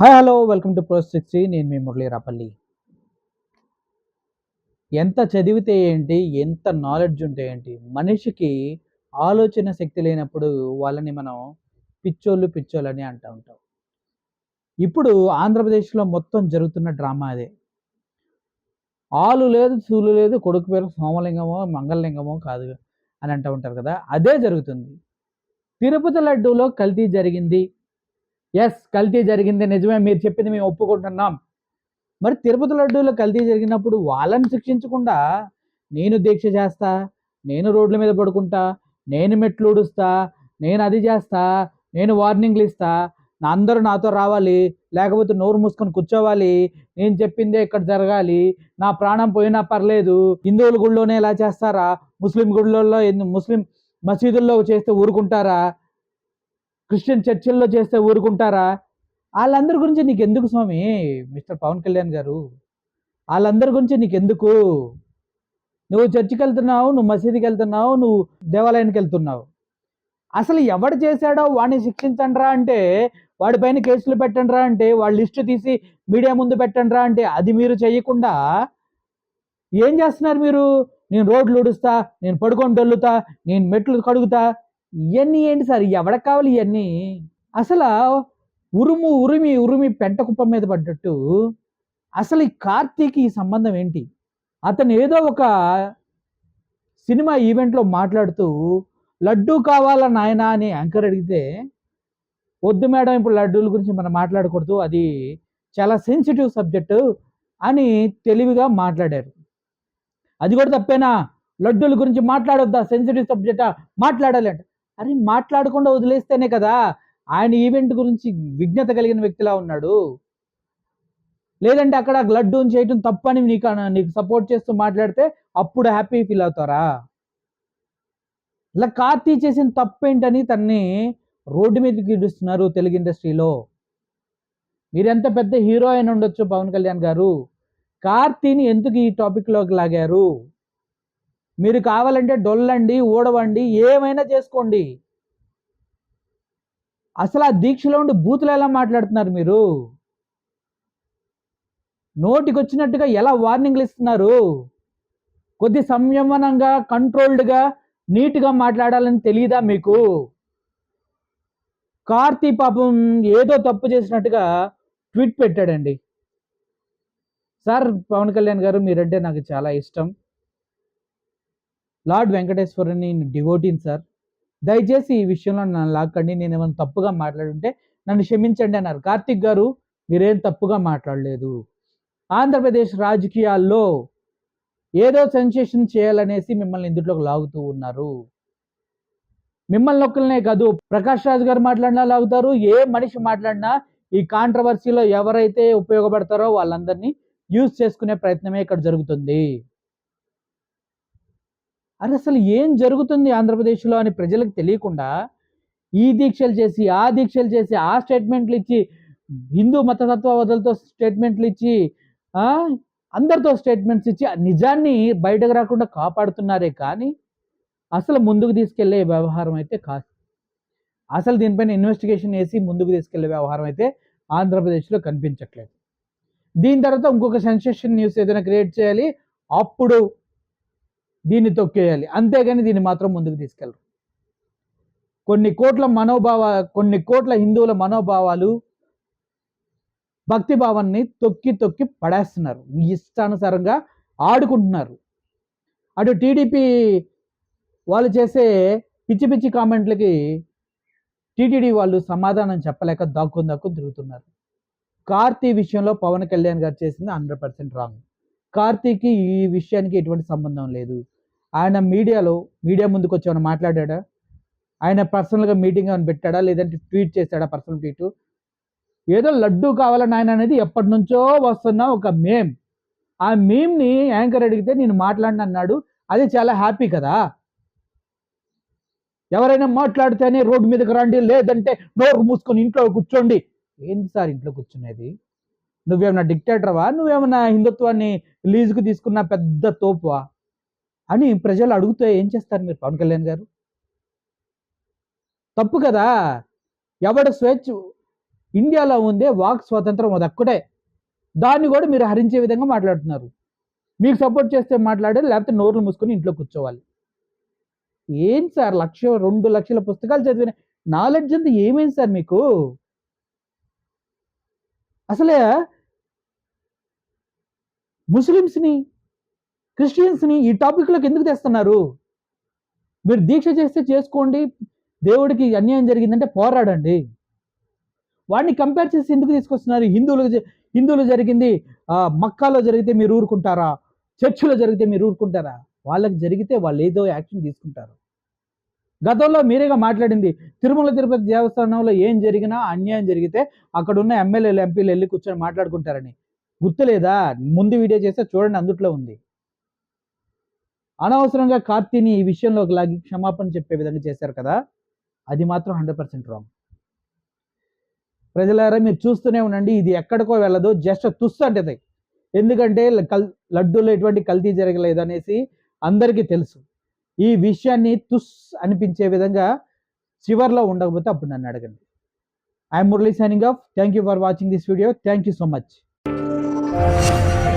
Hi hello welcome to pros sixty నేను మీ మురళీరాపల్లి ఎంత చదివితే ఏంటి ఎంత నాలెడ్జ్ ఉంటే ఏంటి మనిషికి ఆలోచన శక్తి లేనప్పుడు వాళ్ళని మనం పిచ్చోళ్ళు పిచ్చోళ్ళని అంటూ ఉంటాం. ఇప్పుడు ఆంధ్రప్రదేశ్లో మొత్తం జరుగుతున్న డ్రామా అదే. ఆలు లేదు సూలు లేదు కొడుకు పేరు సోమలింగమో మంగళలింగమో కాదు అని అంటూ ఉంటారు కదా అదే జరుగుతుంది. తిరుపతి లడ్డూలో కల్తీ జరిగింది. ఎస్ కల్తీ జరిగింది. నిజమే మీరు చెప్పింది మేము ఒప్పుకుంటున్నాం. మరి తిరుపతి లడ్డూలో కల్తీ జరిగినప్పుడు వాళ్ళని శిక్షించకుండా నేను దీక్ష చేస్తా నేను రోడ్ల మీద పడుకుంటా నేను మెట్లు ఊడుస్తా నేను అది చేస్తా నేను వార్నింగ్లు ఇస్తా నా అందరూ నాతో రావాలి లేకపోతే నోరు మూసుకొని కూర్చోవాలి నేను చెప్పిందే ఇక్కడ జరగాలి నా ప్రాణం పోయినా పర్లేదు హిందువుల గుళ్ళోనే ఇలా చేస్తారా? ముస్లిం గుళ్ళల్లో ముస్లిం మసీదుల్లో చేస్తే ఊరుకుంటారా? క్రిస్టియన్ చర్చిల్లో చేస్తే ఊరుకుంటారా? వాళ్ళందరి గురించి నీకు ఎందుకు స్వామి? మిస్టర్ పవన్ కళ్యాణ్ గారు వాళ్ళందరి గురించి నీకు ఎందుకు నువ్వు చర్చికి వెళ్తున్నావు నువ్వు మసీదుకి వెళ్తున్నావు నువ్వు దేవాలయానికి వెళ్తున్నావు. అసలు ఎవడు చేశాడో వాడిని శిక్షించండిరా అంటే వాడిపైన కేసులు పెట్టండిరా అంటే వాడి లిస్టు తీసి మీడియా ముందు పెట్టండిరా అంటే అది మీరు చేయకుండా ఏం చేస్తున్నారు మీరు? నేను రోడ్లు ఉడుస్తా నేను పడుకొని డొల్లుతా నేను మెట్లు కడుగుతా ఇవన్నీ ఏంటి సార్? ఎవడకు కావాలి ఇవన్నీ అసలు ఉరుము ఉరిమి ఉరిమి పెంట కుప్పం మీద పడ్డట్టు అసలు ఈ కార్తీక్ ఈ సంబంధం ఏంటి? అతను ఏదో ఒక సినిమా ఈవెంట్లో మాట్లాడుతూ లడ్డూ కావాలా నాయనా? అని యాంకర్ అడిగితే వద్దు మేడం ఇప్పుడు లడ్డూల గురించి మనం మాట్లాడకూడదు అది చాలా సెన్సిటివ్ సబ్జెక్టు అని తెలివిగా మాట్లాడారు. అది కూడా తప్పేనా? లడ్డూల గురించి మాట్లాడొద్దా? సెన్సిటివ్ సబ్జెక్టా? మాట్లాడాలంట. అరే మాట్లాడకుండా వదిలేస్తేనే కదా ఆయన ఈవెంట్ గురించి విజ్ఞత కలిగిన వ్యక్తిలా ఉన్నాడు. లేదంటే అక్కడ లడ్డూని చేయటం తప్పని నీకు నీకు సపోర్ట్ చేస్తూ మాట్లాడితే అప్పుడు హ్యాపీ ఫీల్ అవుతారా? ఇలా కార్తీ చేసిన తప్పేంటని తన్ని రోడ్డు మీదకి ఇడుస్తున్నారు తెలుగు ఇండస్ట్రీలో. మీరెంత పెద్ద హీరో అయిన ఉండొచ్చు పవన్ కళ్యాణ్ గారు. కార్తీని ఎందుకు ఈ టాపిక్లోకి లాగారు? మీరు కావాలంటే డొల్లండి ఊడవండి ఏమైనా చేసుకోండి. అసలు ఆ దీక్షలో ఉండి బూతులు ఎలా మాట్లాడుతున్నారు మీరు? నోటికి వచ్చినట్టుగా ఎలా వార్నింగ్లు ఇస్తున్నారు? కొద్ది సంయమనంగా కంట్రోల్డ్గా నీట్గా మాట్లాడాలని తెలియదా మీకు? కార్తీ పాపం ఏదో తప్పు చేసినట్టుగా ట్వీట్ పెట్టాడండి. సార్ పవన్ కళ్యాణ్ గారు మీరంటే నాకు చాలా ఇష్టం. లార్డ్ వెంకటేశ్వరుని డివోటీన్ సార్ దయచేసి ఈ విషయంలో నన్ను లాక్కండి నేను ఏమైనా తప్పుగా మాట్లాడుంటే నన్ను క్షమించండి అన్నారు. కార్తిక్ గారు మీరేం తప్పుగా మాట్లాడలేదు. ఆంధ్రప్రదేశ్ రాజకీయాల్లో ఏదో సెన్సేషన్ చేయాలనేసి మిమ్మల్ని ఇందులోకి లాగుతూ ఉన్నారు. మిమ్మల్ని ఒక్కరినే కాదు ప్రకాష్ రాజు గారు మాట్లాడినా లాగుతారు ఏ మనిషి మాట్లాడినా ఈ కాంట్రవర్సీలో ఎవరైతే ఉపయోగపడతారో వాళ్ళందరినీ యూజ్ చేసుకునే ప్రయత్నమే ఇక్కడ జరుగుతుంది. అరే అసలు ఏం జరుగుతుంది ఆంధ్రప్రదేశ్లో అని ప్రజలకు తెలియకుండా ఈ దీక్షలు చేసి ఆ దీక్షలు చేసి ఆ స్టేట్మెంట్లు ఇచ్చి హిందూ మతతత్వవాదులతో స్టేట్మెంట్లు ఇచ్చి అందరితో స్టేట్మెంట్స్ ఇచ్చి ఆ నిజాన్ని బయటకు రాకుండా కాపాడుతున్నారే కానీ అసలు ముందుకు తీసుకెళ్ళే వ్యవహారం అయితే కాదు. అసలు దీనిపైన ఇన్వెస్టిగేషన్ వేసి ముందుకు తీసుకెళ్ళే వ్యవహారం అయితే ఆంధ్రప్రదేశ్లో కనిపించట్లేదు. దీని తర్వాత ఇంకొక సెన్సేషన్ న్యూస్ ఏదైనా క్రియేట్ చేయాలి? అప్పుడు దీన్ని తొక్కేయాలి. అంతేగాని దీన్ని మాత్రం ముందుకు తీసుకెళ్ళరు. కొన్ని కోట్ల మనోభావ కొన్ని కోట్ల హిందువుల మనోభావాలు భక్తి భావాన్ని తొక్కి తొక్కి పడేస్తున్నారు. ఇష్టానుసారంగా ఆడుకుంటున్నారు. అటు టీడీపీ వాళ్ళు చేసే పిచ్చి పిచ్చి కామెంట్లకి టీటీడీ వాళ్ళు సమాధానం చెప్పలేక దాక్కుని దాక్కు తిరుగుతున్నారు. కార్తీ విషయంలో పవన్ కళ్యాణ్ గారు చేసింది హండ్రెడ్ పర్సెంట్ రాంగ్. కార్తీక్కి ఈ విషయానికి ఎటువంటి సంబంధం లేదు. ఆయన మీడియాలో మీడియా ముందుకు వచ్చి ఏమైనా మాట్లాడా ఆయన పర్సనల్గా మీటింగ్ ఏమైనా పెట్టాడా? లేదంటే ట్వీట్ చేశాడా పర్సనల్ ట్వీట్? ఏదో లడ్డు కావాలని ఆయన అనేది ఎప్పటి నుంచో వస్తున్న ఒక మేమ్. ఆ మేమ్ని యాంకర్ అడిగితే నేను మాట్లాడిన అన్నాడు. అది చాలా హ్యాపీ కదా. ఎవరైనా మాట్లాడితేనే రోడ్డు మీదకి రండి లేదంటే నోరు మూసుకొని ఇంట్లో కూర్చోండి. ఏంటి సార్ ఇంట్లో కూర్చునేది? నువ్వేమన్నా డిక్టేటర్వా? నువ్వేమన్నా హిందుత్వాన్ని లీజుకు తీసుకున్న పెద్ద తోపువా? అని ప్రజలు అడుగుతే ఏం చేస్తారు మీరు పవన్ కళ్యాణ్ గారు? తప్పు కదా! ఎవడు స్వేచ్ఛ ఇండియాలో ఉందే వాక్ స్వాతంత్రం అది అక్కడే దాన్ని కూడా మీరు హరించే విధంగా మాట్లాడుతున్నారు. మీకు సపోర్ట్ చేస్తే మాట్లాడారు లేకపోతే నోర్లు మూసుకొని ఇంట్లో కూర్చోవాలి. ఏం సార్ లక్ష రెండు లక్షల పుస్తకాలు చదివిన నాలెడ్జ్ అంతా ఏమైంది సార్ మీకు? అసలే ముస్లిమ్స్ని క్రిస్టియన్స్ని ఈ టాపిక్లోకి ఎందుకు తెస్తున్నారు? మీరు దీక్ష చేస్తే చేసుకోండి దేవుడికి అన్యాయం జరిగిందంటే పోరాడండి. వాడిని కంపేర్ చేసి ఎందుకు తీసుకొస్తున్నారు? హిందువులకు జ- హిందువులు జరిగింది మక్కాలో జరిగితే మీరు ఊరుకుంటారా? చర్చిలో జరిగితే మీరు ఊరుకుంటారా? వాళ్ళకి జరిగితే వాళ్ళు ఏదో యాక్షన్ తీసుకుంటారు. గతంలో మీరేగా మాట్లాడింది తిరుమల తిరుపతి దేవస్థానంలో ఏం జరిగినా అన్యాయం జరిగితే అక్కడ ఉన్న ఎమ్మెల్యేలు ఎంపీలు వెళ్ళి కూర్చొని మాట్లాడుకుంటారని. గుర్తులేదా? ముందు వీడియో చేస్తే చూడండి అందుట్లో ఉంది. అనవసరంగా కార్తీని ఈ విషయంలోకి లాగి క్షమాపణ చెప్పే విధంగా చేశారు కదా? అది మాత్రం హండ్రెడ్ పర్సెంట్ రాంగ్. ప్రజలారా మీరు చూస్తూనే ఉండండి ఇది ఎక్కడికో వెళ్ళదు జస్ట్ తుస్సు అంటది. ఎందుకంటే కల్ లడ్డూలో ఎటువంటి కల్తీ జరగలేదు అనేసి అందరికీ తెలుసు. ఈ విషయాన్ని తుస్ అనిపించే విధంగా చివర్లో ఉండకపోతే అప్పుడు నన్ను అడగండి. I'm Murali signing off. Thank you for watching this video. Thank you so much. Música